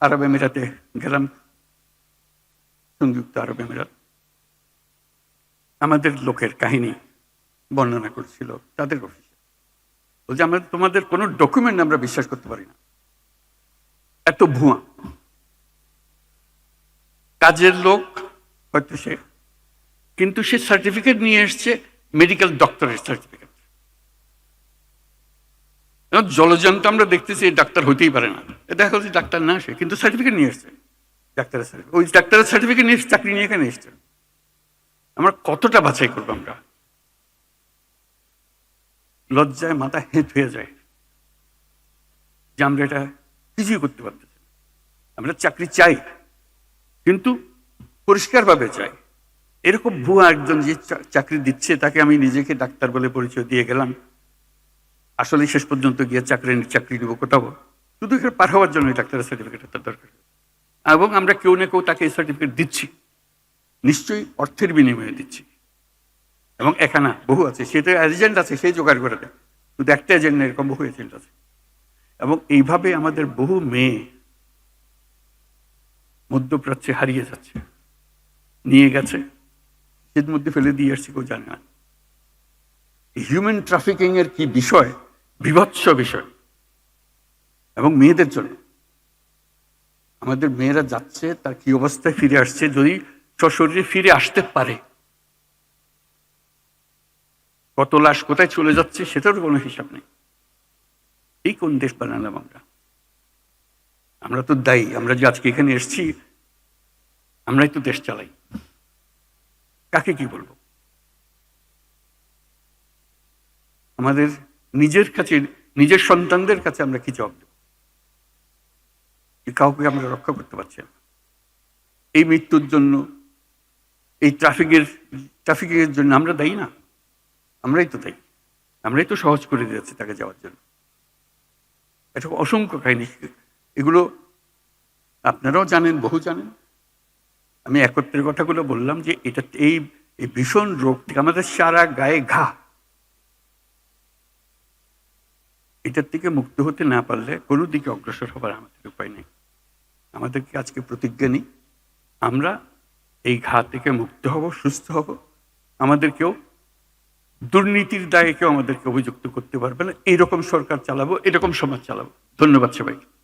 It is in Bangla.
আরব আমিরাতে গেলাম, সংযুক্ত আরব আমিরাত আমাদের লোকের কাহিনী বর্ণনা করছিল তাদের অফিসে। বলছে, আমরা তোমাদের কোনো ডকুমেন্ট আমরা বিশ্বাস করতে পারি না। এত ভুয়া। কাজের লোক হয়তো সে, কিন্তু সে সার্টিফিকেট নিয়ে এসছে মেডিকেল ডক্টরের সার্টিফিকেট জলজন্ত আমরা দেখতেছি ডাক্তার হইতেই পারে না। এ দেখা যাচ্ছে ডাক্তার না সে কিন্তু সার্টিফিকেট নিয়ে এসছে ডাক্তারের সার্টিফিকেট ওই ডাক্তারের সার্টিফিকেট নিয়ে চাকরি নিয়ে এখানে এসছে। আমরা কতটা বাছাই করব আমরা? লজ্জায় মাথা হেঁট হয়ে যায়। যে আমরা এটা কিছুই করতে পারতেছি। আমরা চাকরি চাই, কিন্তু পরিষ্কারভাবে চাই। এরকম ভুয়া একজন যে চাকরি দিচ্ছে, তাকে আমি নিজেকে ডাক্তার বলে পরিচয় দিয়ে গেলাম। আসলে শেষ পর্যন্ত গিয়ে চাকরি চাকরি নিব, কোথাও? শুধু এখানে পার হওয়ার জন্য ডাক্তারের সার্টিফিকেট তার দরকার। এবং আমরা কেউ না কেউ তাকে এই সার্টিফিকেট দিচ্ছি। নিশ্চয়ই অর্থের বিনিময়ে দিচ্ছি। এবং এখানা বহু আছে সেটা এজেন্ট আছে সেই জোগাড় করে দেয়। শুধু একটা এজেন্ট এরকম বহু এজেন্ট আছে। এবং এইভাবে আমাদের বহু মেয়ে মধ্যপ্রাচ্যে হারিয়ে যাচ্ছে। নিয়ে গেছে। এর মধ্যে ফেলে দিয়ে আসছে, কেউ জানে না। হিউম্যান ট্রাফিকিং এর কি বিষয়? বিভৎস বিষয়। এবং মেয়েদের জন্য। আমাদের মেয়েরা যাচ্ছে, তার কি অবস্থায় ফিরে আসছে, যদি সশরীরে ফিরে আসতে পারে। কত লাশ কোথায় চলে যাচ্ছে সেটারও কোনো হিসাব নেই। এই কোন দেশ বানালাম আমরা? আমরা তো দায়ী, আমরা যে আজকে এখানে এসেছি, আমরাই তো দেশ চালাই। কাকে কি বলব? আমাদের নিজের কাছে, নিজের সন্তানদের কাছে আমরা কি জবাব দেব? কাউকে আমরা রক্ষা করতে পারছি না। এই মৃত্যুর জন্য, এই ট্রাফিকের ট্রাফিকের জন্য আমরা দায়ী না। আমরাই তো দায়ী। আমরাই তো সহজ করে দিয়েছি তাকে যাওয়ার জন্য। এটা অসংখ্য কাহিনী। এগুলো আপনারাও জানেন, বহু জানেন। আমি একত্রের কথাগুলো বললাম যে এটা এই ভীষণ রোগ থেকে আমাদের সারা গায়ে ঘা। এটার থেকে মুক্ত হতে না পারলে কোনো দিকে অগ্রসর হবার আমাদের উপায় নেই। আমাদেরকে আজকে প্রতিজ্ঞা নিই, আমরা এই ঘা থেকে মুক্ত হব, সুস্থ হব। আমাদেরকেও দুর্নীতির দায়ে কেউ আমাদেরকে অভিযুক্ত করতে পারবে না। এইরকম সরকার চালাবো, এরকম সমাজ চালাবো। ধন্যবাদ সবাইকে।